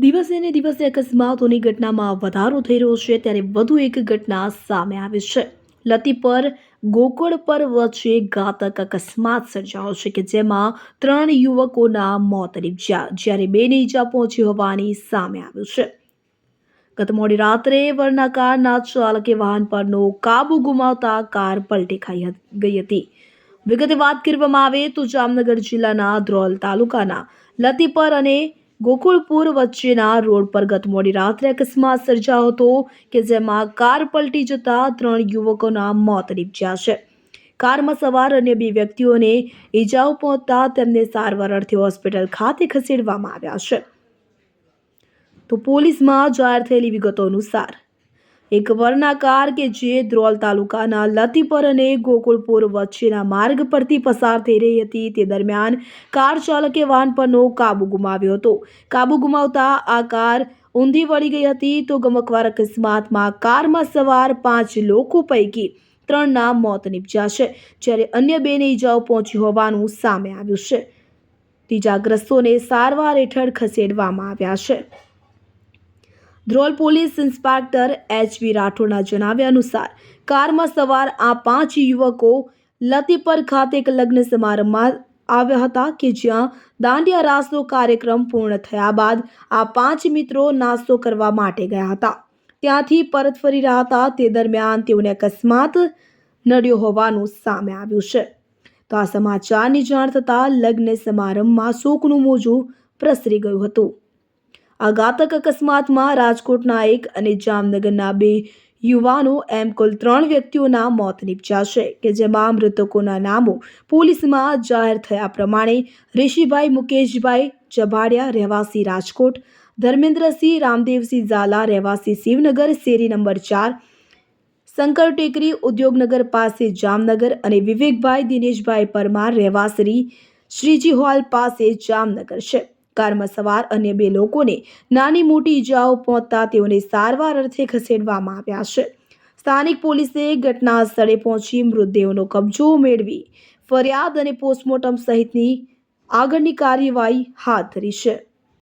દિવસે ને દિવસે અકસ્માતોની ઘટનામાં વધારો થઈ રહ્યો છે, ત્યારે વધુ એક ઘટના સામે આવી છે. લતી પર, ગોકળ પર વચ્ચે ઘાતક અકસ્માત સર્જાયો છે કે જેમાં ત્રણ યુવકોના મોત નીપજ્યા, જ્યારે બેને ઈજા પહોંચી હોવાની સામે આવ્યું છે. ગત મોડી રાત્રે વરના કારના ચાલકે વાહન પરનો કાબુ ગુમાવતા કાર પલટી ખાઈ ગઈ હતી. વિગતે વાત કરવામાં આવે તો જામનગર જિલ્લાના ધ્રોલ તાલુકાના લતીપર અને ગોકુળપુર વચ્ચેના રોડ પર ગત મોડી રાત્રે અકસ્માત સર્જાયો હતો કે જેમાં કાર પલટી જતા ત્રણ યુવકોના મોત નીપજ્યા છે. કારમાં સવાર અન્ય બે વ્યક્તિઓને ઈજાઓ પહોંચતા તેમને સારવાર અર્થે હોસ્પિટલ ખાતે ખસેડવામાં આવ્યા છે. તો પોલીસમાં જાહેર થયેલી વિગતો અનુસાર એક વરના કાર કે જે દ્રોલ તાલુકાના લતીપર અને ગોકુળપુર વચ્ચેના માર્ગ પરથી પસાર થઈ રહી હતી. તે દરમિયાન કાર ચાલકે વાહન પરનો કાબુ ગુમાવ્યો હતો. કાબુ ગુમાવતા આ કાર ઊંધી વળી ગઈ હતી તો ગમકવાર અકસ્માતમાં કારમાં સવાર પાંચ લોકો પૈકી ત્રણના મોત નીપજ્યા છે, જ્યારે અન્ય બેને ઈજાઓ પહોંચી હોવાનું સામે આવ્યું છે. ઈજાગ્રસ્તોને સારવાર હેઠળ ખસેડવામાં આવ્યા છે. Dhrol police inspector H V રાઠોડના જણાવ્યા અનુસાર, કારમાં સવાર આ પાંચ યુવકો લતીપર ખાતે એક લગ્ન સમારંભમાં આવ્યા હતા કે જ્યાં દાંડિયા રાસનો કાર્યક્રમ પૂર્ણ થયા બાદ આ પાંચ મિત્રો નાસ્તો કરવા માટે ગયા હતા. ત્યાંથી પરત ફરી રહ્યા હતા. તે દરમિયાન તેઓને અકસ્માત નડ્યો હોવાનું સામે આવ્યું છે. તો આ સમાચારની જાણ થતાં લગ્ન સમારંભમાં શોકનું મોજું પ્રસરી ગયું હતું. આ ઘાતક અકસ્માતમાં રાજકોટના એક અને જામનગરના બે યુવાનો એમ કુલ ત્રણ વ્યક્તિઓના મોત નીપજ્યા છે કે જેમાં મૃતકોના નામો પોલીસમાં જાહેર થયા પ્રમાણે ઋષિભાઈ મુકેશભાઈ જભાડિયા રહેવાસી રાજકોટ, ધર્મેન્દ્રસિંહ રામદેવસિંહ ઝાલા રહેવાસી શિવનગર, શેરી નંબર ચાર, શંકર ટેકરી ઉદ્યોગનગર પાસે જામનગર અને વિવેકભાઈ દિનેશભાઈ પરમાર રહેવાસરી શ્રીજી હોલ પાસે જામનગર છે. કારમાં સવાર અન્ય બે લોકોને નાની મોટી ઈજાઓ પહોંચતા તેઓને સારવાર અર્થે ખસેડવામાં આવ્યા છે. સ્થાનિક પોલીસે ઘટના સ્થળે પહોંચી મૃતદેહોનો કબજો મેળવી ફરિયાદ અને પોસ્ટમોર્ટમ સહિતની આગળની કાર્યવાહી હાથ ધરી છે.